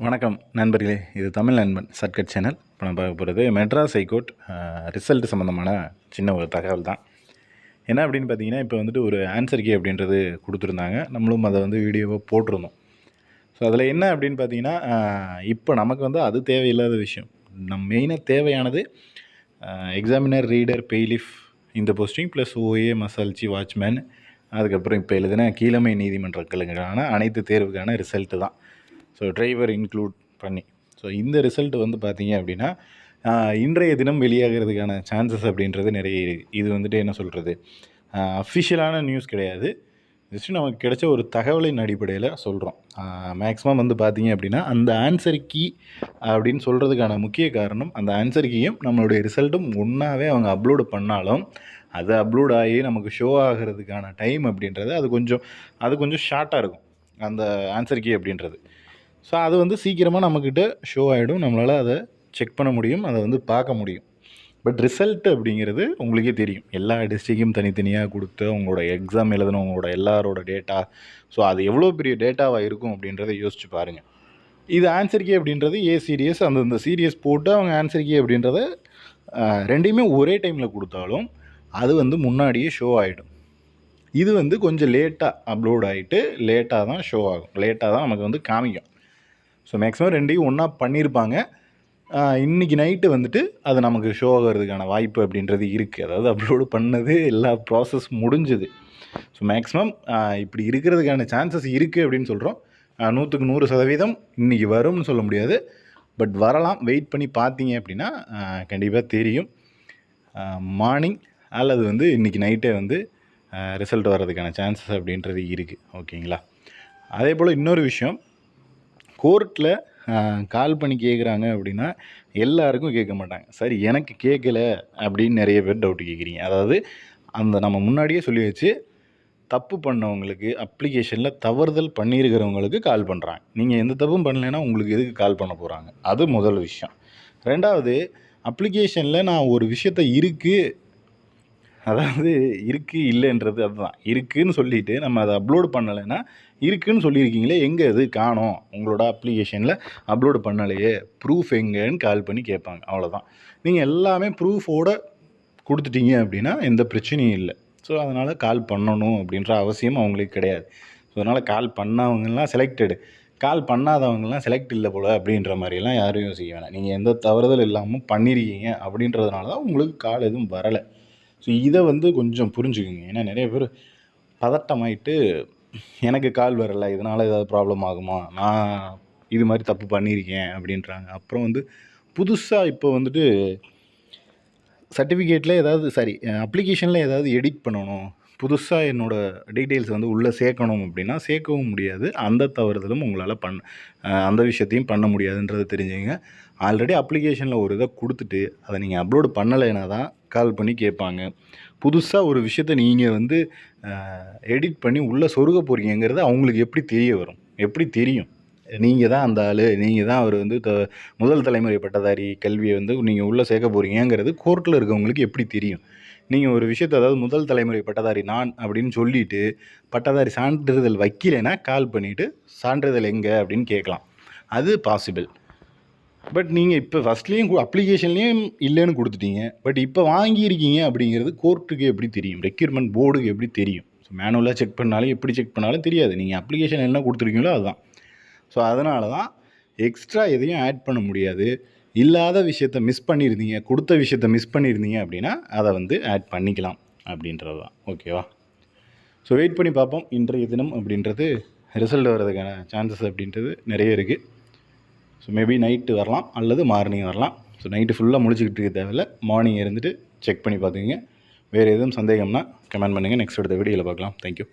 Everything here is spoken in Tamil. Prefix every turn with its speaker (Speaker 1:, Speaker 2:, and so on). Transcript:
Speaker 1: வணக்கம் நண்பர்களே இது தமிழ் நண்பன் சர்க்கட் சேனல். இப்போ நம்ம பார்க்க போகிறது மெட்ராஸ் ஹைகோர்ட் ரிசல்ட் சம்மந்தமான சின்ன ஒரு தகவல் தான். என்ன அப்படின்னு பார்த்தீங்கன்னா இப்போ வந்துட்டு ஒரு ஆன்சர் கே அப்படின்றது கொடுத்துருந்தாங்க. நம்மளும் அதை வந்து வீடியோவாக போட்டிருந்தோம். ஸோ அதில் என்ன அப்படின்னு பார்த்தீங்கன்னா இப்போ நமக்கு வந்து அது தேவையில்லாத விஷயம். நம் மெயினாக தேவையானது எக்ஸாமினர் ரீடர் பெய்லிஃப் இந்த போஸ்டிங் ப்ளஸ் ஓஏ மசால்ச்சி வாட்ச்மேன் அதுக்கப்புறம் இப்போ எழுதின கீழமை நீதிமன்றங்களுக்கான அனைத்து தேர்வுக்கான ரிசல்ட்டு தான். ஸோ டிரைவர் இன்க்ளூட் பண்ணி. ஸோ இந்த ரிசல்ட் வந்து பார்த்தீங்க அப்படின்னா இன்றைய தினம் வெளியாகிறதுக்கான சான்சஸ் அப்படின்றது நிறைய இருக்குது இது வந்துட்டு என்ன சொல்கிறது அஃபிஷியலான நியூஸ் கிடையாது. ஜஸ்ட் நமக்கு கிடைச்ச ஒரு தகவலின் அடிப்படையில் சொல்கிறோம் மேக்ஸிமம் வந்து பார்த்தீங்க அப்படின்னா அந்த ஆன்சர் கீ அப்படின்னு சொல்கிறதுக்கான முக்கிய காரணம் அந்த ஆன்சர் கீயும் நம்மளுடைய ரிசல்ட்டும் ஒன்றாவே அவங்க அப்லோடு பண்ணாலும் அது அப்லோட் ஆகி நமக்கு ஷோ ஆகிறதுக்கான டைம் அப்படின்றது அது கொஞ்சம் அது கொஞ்சம் ஷார்ட்டாக இருக்கும். அந்த ஆன்சர் கீ அப்படின்றது. ஸோ அது வந்து சீக்கிரமாக நம்மக்கிட்ட ஷோ ஆகிடும் நம்மளால் அதை செக் பண்ண முடியும். அதை வந்து பார்க்க முடியும். பட் ரிசல்ட் அப்படிங்கிறது உங்களுக்கே தெரியும். எல்லா டிஸ்ட்ரிக்கும் தனித்தனியாக கொடுத்து உங்களோட எக்ஸாம் எழுதினவங்களோட எல்லாரோட டேட்டா ஸோ அது எவ்வளோ பெரிய டேட்டாவாக இருக்கும் அப்படின்றத யோசிச்சு பாருங்கள் இது ஆன்சர் கே அப்படின்றது ஏ சீரியஸ் அந்தந்த சீரியஸ் போட்டு அவங்க ஆன்சர் கே அப்படின்றத ரெண்டையுமே ஒரே டைமில் கொடுத்தாலும் அது வந்து முன்னாடியே ஷோ ஆகிடும் இது வந்து கொஞ்சம் லேட்டாக அப்லோட் ஆகிட்டு லேட்டாக தான் ஷோ ஆகும். லேட்டாக தான் நமக்கு வந்து காமிக்கும். ஸோ மேக்ஸிமம் ரெண்டையும் ஒன்றா பண்ணியிருப்பாங்க இன்றைக்கி இன்னைக்கு நைட்டு வந்துட்டு அது நமக்கு ஷோ ஆகிறதுக்கான வாய்ப்பு அப்படின்றது இருக்குது அதாவது அப்லோடு பண்ணது எல்லா ப்ராசஸ் முடிஞ்சுது. ஸோ மேக்ஸிமம் இப்படி இருக்கிறதுக்கான சான்சஸ் இருக்குது அப்படின்னு சொல்கிறோம் நூற்றுக்கு நூறு சதவீதம் இன்றைக்கி வரும்னு சொல்ல முடியாது. பட் வரலாம். வெயிட் பண்ணி பார்த்தீங்க அப்படின்னா கண்டிப்பாக தெரியும். மார்னிங் அல்லது வந்து இன்றைக்கி நைட்டே வந்து ரிசல்ட் வர்றதுக்கான சான்சஸ் அப்படின்றது இருக்குது ஓகேங்களா அதே போல் இன்னொரு விஷயம் கோர்ட்டில் கால் பண்ணி கேட்குறாங்க அப்படின்னா எல்லாருக்கும் கேட்க மாட்டாங்க. சரி எனக்கு கேட்கல அப்படின்னு நிறைய பேர் டவுட் கேட்குறீங்க அதாவது அந்த நம்ம முன்னாடியே சொல்லி வச்சு தப்பு பண்ணவங்களுக்கு அப்ளிகேஷனில் தவறுதல் பண்ணியிருக்கிறவங்களுக்கு கால் பண்ணுறாங்க நீங்கள் எந்த தப்பும் பண்ணலைன்னா உங்களுக்கு எதுக்கு கால் பண்ண போகிறாங்க அது முதல் விஷயம். ரெண்டாவது அப்ளிகேஷனில் நான் ஒரு விஷயத்த இருக்குது அதாவது இருக்குது இல்லைன்றது அதுதான். இருக்குன்னு சொல்லிட்டு நம்ம அதை அப்லோடு பண்ணலைன்னா இருக்குன்னு சொல்லியிருக்கீங்களே எங்கே அது காணோம். உங்களோட அப்ளிகேஷனில் அப்லோடு பண்ணலையே. ப்ரூஃப் எங்கேன்னு கால் பண்ணி கேட்பாங்க. அவ்வளோதான் நீங்கள் எல்லாமே ப்ரூஃபோட கொடுத்துட்டீங்க அப்படின்னா எந்த பிரச்சனையும் இல்லை. ஸோ அதனால் கால் பண்ணணும் அப்படின்ற அவசியம் அவங்களுக்கு கிடையாது. ஸோ அதனால் கால் பண்ணவங்கலாம் செலக்டடு கால் பண்ணாதவங்கலாம் செலக்ட் இல்லை போல் அப்படின்ற மாதிரிலாம் யாரும் யோசிக்க வேணாம். நீங்கள் எந்த தவறுதல் இல்லாமல் பண்ணியிருக்கீங்க அப்படின்றதுனால தான் உங்களுக்கு கால் எதுவும் வரலை. ஸோ இதை வந்து கொஞ்சம் புரிஞ்சுக்குங்க. ஏன்னா நிறைய பேர் பதட்டமாயிட்டு எனக்கு கால் வரலை இதனால் ஏதாவது ப்ராப்ளம் ஆகுமா? நான் இது மாதிரி தப்பு பண்ணியிருக்கேன் அப்படின்றாங்க. அப்புறம் வந்து புதுசாக இப்போ வந்துட்டு சர்டிஃபிகேட்டில் ஏதாவது சாரி அப்ளிகேஷனில் ஏதாவது எடிட் பண்ணணும். புதுசாக என்னோடய டீட்டெயில்ஸ் வந்து உள்ளே சேர்க்கணும் அப்படின்னா சேர்க்கவும் முடியாது. அந்த தவறுதலும் உங்களால் பண் அந்த விஷயத்தையும் பண்ண முடியாதுன்றதை தெரிஞ்சுங்க ஆல்ரெடி அப்ளிகேஷனில் ஒரு இதை கொடுத்துட்டு அதை நீங்கள் அப்லோடு பண்ணலைன்னா தான் கால் பண்ணி கேட்பாங்க. புதுசாக ஒரு விஷயத்தை நீங்கள் வந்து எடிட் பண்ணி உள்ளே சொருக போகிறீங்கிறது அவங்களுக்கு எப்படி தெரிய வரும்? எப்படி தெரியும்? நீங்கள் தான் அந்த ஆள் நீங்கள் தான் அவர் வந்து த முதல் தலைமுறை பட்டதாரி கல்வியை வந்து நீங்கள் உள்ளே சேர்க்க போகிறீங்கிறது கோர்ட்டில் இருக்கவங்களுக்கு எப்படி தெரியும்? நீங்கள் ஒரு விஷயத்தை அதாவது முதல் தலைமுறை பட்டதாரி நான் அப்படின்னு சொல்லிட்டு பட்டதாரி சான்றிதழ் வைக்கலைன்னா கால் பண்ணிவிட்டு சான்றிதழ் எங்கே அப்படின்னு கேட்கலாம். அது பாசிபிள் பட் நீங்கள் இப்போ ஃபஸ்ட்லேயும் அப்ளிகேஷன்லேயும் இல்லைன்னு கொடுத்துட்டீங்க. பட் இப்போ வாங்கியிருக்கீங்க அப்படிங்கிறது கோர்ட்டுக்கு எப்படி தெரியும்? ரெக்யூர்மெண்ட் போர்டுக்கு எப்படி தெரியும்? ஸோ மேனுவலாக செக் பண்ணாலும் எப்படி செக் பண்ணாலும் தெரியாது. நீங்கள் அப்ளிகேஷன் என்ன கொடுத்துருக்கீங்களோ அதுதான். ஸோ அதனால தான் எக்ஸ்ட்ரா எதையும் ஆட் பண்ண முடியாது. இல்லாத விஷயத்த மிஸ் பண்ணியிருந்தீங்க கொடுத்த விஷயத்த மிஸ் பண்ணியிருந்தீங்க அப்படின்னா அதை வந்து ஆட் பண்ணிக்கலாம் அப்படின்றது தான். ஓகேவா ஸோ வெயிட் பண்ணி பார்ப்போம். இன்றைய தினம் அப்படின்றது ரிசல்ட் வர்றதுக்கான சான்சஸ் அப்படின்றது நிறைய இருக்குது ஸோ மேபி நைட்டு வரலாம் அல்லது மார்னிங் வரலாம். ஸோ நைட்டு ஃபுல்லாக முடிச்சுக்கிட்டு இருக்க தேவையில்ல. மார்னிங் இருந்துட்டு செக் பண்ணி பார்த்துக்கிங்க. வேறு எதுவும் சந்தேகம்னா கமெண்ட் பண்ணுங்கள் நெக்ஸ்ட் அடுத்த வீடியோவில் பார்க்கலாம். தேங்க்யூ